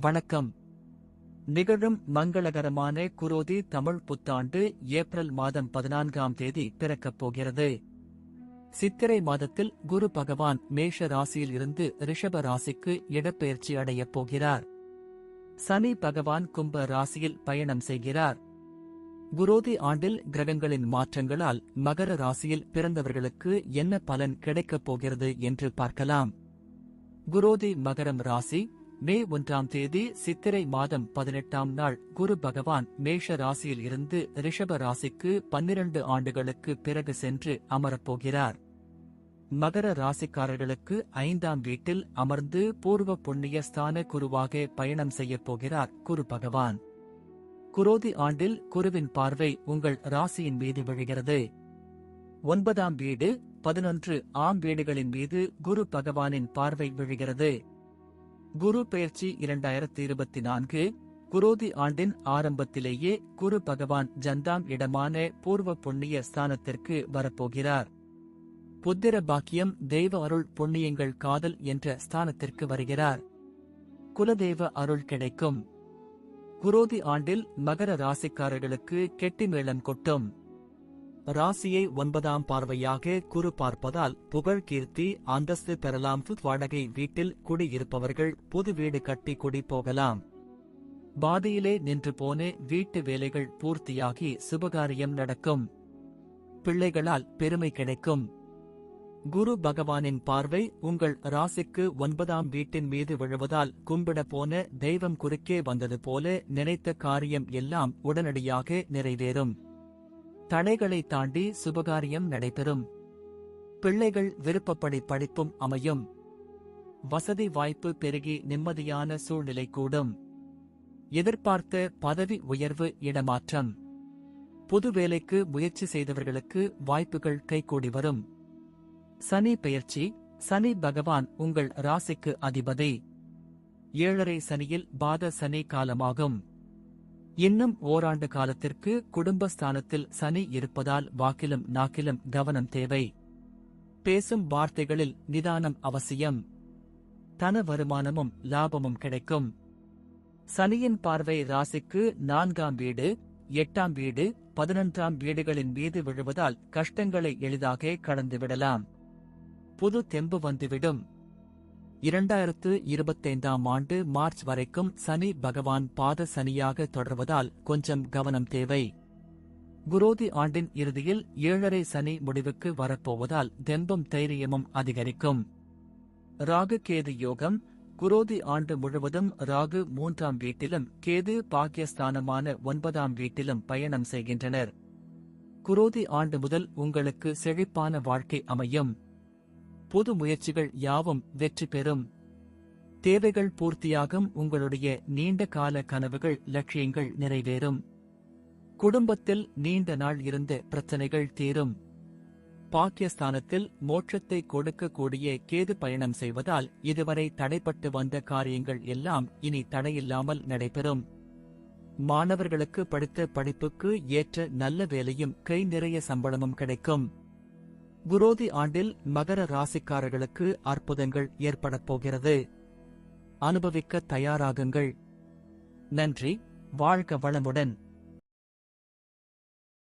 வணக்கம். நிகழும் மங்களகரமான குரோதி தமிழ் புத்தாண்டு ஏப்ரல் மாதம் பதினான்காம் தேதி பிறக்கப் போகிறது. சித்திரை மாதத்தில் குரு பகவான் மேஷ ராசியில் இருந்து ரிஷப ராசிக்கு இடப்பெயர்ச்சி அடையப் போகிறார். சனி பகவான் கும்ப ராசியில் பயணம் செய்கிறார். குரோதி ஆண்டில் கிரகங்களின் மாற்றங்களால் மகர ராசியில் பிறந்தவர்களுக்கு என்ன பலன் கிடைக்கப் போகிறது என்று பார்க்கலாம். குரோதி மகரம் ராசி மே ஒன்றாம் தேதி சித்திரை மாதம் பதினெட்டாம் நாள் குரு பகவான் மேஷ ராசியில் இருந்து ரிஷப ராசிக்கு பன்னிரண்டு ஆண்டுகளுக்கு பிறகு சென்று அமரப்போகிறார். மகர ராசிக்காரர்களுக்கு ஐந்தாம் வீட்டில் அமர்ந்து பூர்வ புண்ணிய ஸ்தான குருவாக பயணம் செய்யப் போகிறார் குரு பகவான். குரோதி ஆண்டில் குருவின் பார்வை உங்கள் ராசியின் மீது விழுகிறது. ஒன்பதாம் வீடு பதினொன்று ஆம் வீடுகளின் மீது குரு பகவானின் பார்வை விழுகிறது. குரு பெயர்ச்சி இரண்டாயிரத்தி இருபத்தி நான்கு குரோதி ஆண்டின் ஆரம்பத்திலேயே குரு பகவான் ஜந்தாம் இடமான பூர்வ புண்ணிய ஸ்தானத்திற்கு வரப்போகிறார். புத்திர பாக்கியம் தெய்வ அருள் புண்ணியங்கள் காதல் என்ற ஸ்தானத்திற்கு வருகிறார். குலதெய்வ அருள் கிடைக்கும். குரோதி ஆண்டில் மகர ராசிக்காரர்களுக்கு கெட்டி மேளம் கொட்டும். ராசியை ஒன்பதாம் பார்வையாக குரு பார்ப்பதால் புகழ் கீர்த்தி அந்தஸ்து பெறலாம். வாடகை வீட்டில் குடியிருப்பவர்கள் புது வீடு கட்டி குடி போகலாம். பாதியிலே நின்று போன வீட்டு வேலைகள் பூர்த்தியாகி சுபகாரியம் நடக்கும். பிள்ளைகளால் பெருமை கிடைக்கும். குரு பகவானின் பார்வை உங்கள் ராசிக்கு ஒன்பதாம் வீட்டின் மீது விழுவதால் கும்பிட போன தெய்வம் குறுக்கே வந்தது போல நினைத்த காரியம் எல்லாம் உடனடியாக நிறைவேறும். தடைகளை தாண்டி சுபகாரியம் நடைபெறும். பிள்ளைகள் விருப்பப்படி படிப்பும் அமையும். வசதி வாய்ப்பு பெருகி நிம்மதியான சூழ்நிலை கூடும். எதிர்பார்த்த பதவி உயர்வு இடமாற்றம். புது வேலைக்கு முயற்சி செய்தவர்களுக்கு வாய்ப்புகள் கைகூடி வரும். சனி பெயர்ச்சி சனி பகவான் உங்கள் ராசிக்கு அதிபதி. ஏழரை சனியில் பாத சனி காலமாகும். இன்னும் ஓராண்டு காலத்திற்கு குடும்பஸ்தானத்தில் சனி இருப்பதால் வாக்கிலும் நாக்கிலும் கவனம் தேவை. பேசும் வார்த்தைகளில் நிதானம் அவசியம். தன வருமானமும் லாபமும் கிடைக்கும். சனியின் பார்வை ராசிக்கு நான்காம் வீடு எட்டாம் வீடு பதினொன்றாம் வீடுகளின் மீது விழுவதால் கஷ்டங்களை எளிதாக கடந்துவிடலாம் புது தெம்பு வந்துவிடும். இரண்டாயிரத்து இருபத்தைந்தாம் ஆண்டு மார்ச் வரைக்கும் சனி பகவான் பாத சனியாக தொடர்வதால் கொஞ்சம் கவனம் தேவை. குரோதி ஆண்டின் இறுதியில் ஏழரை சனி முடிவுக்கு வரப்போவதால் தெம்பும் தைரியமும் அதிகரிக்கும். ராகு கேது யோகம் குரோதி ஆண்டு முழுவதும் ராகு மூன்றாம் வீட்டிலும் கேது பாக்கியஸ்தானமான ஒன்பதாம் வீட்டிலும் பயணம் செய்கின்றனர். குரோதி ஆண்டு முதல் உங்களுக்கு செழிப்பான வாழ்க்கை அமையும். புது முயற்சிகள் யாவும் வெற்றி பெறும். தேவைகள் பூர்த்தியாகும் உங்களுடைய நீண்ட கால கனவுகள் லட்சியங்கள் நிறைவேறும். குடும்பத்தில் நீண்ட நாள் இருந்த பிரச்சனைகள் தீரும். பாக்கியஸ்தானத்தில் மோட்சத்தை கொடுக்கக்கூடிய கேது பயணம் செய்வதால் இதுவரை தடைப்பட்டு வந்த காரியங்கள் எல்லாம் இனி தடையில்லாமல் நடைபெறும். மாணவர்களுக்கு படித்த படிப்புக்கு ஏற்ற நல்ல வேலையும் கை நிறைய சம்பளமும் கிடைக்கும். குரோதி ஆண்டில் மகர ராசிக்காரர்களுக்கு அற்புதங்கள் ஏற்படப் போகிறது. அனுபவிக்க தயாராகுங்கள். நன்றி. வாழ்க வளமுடன்.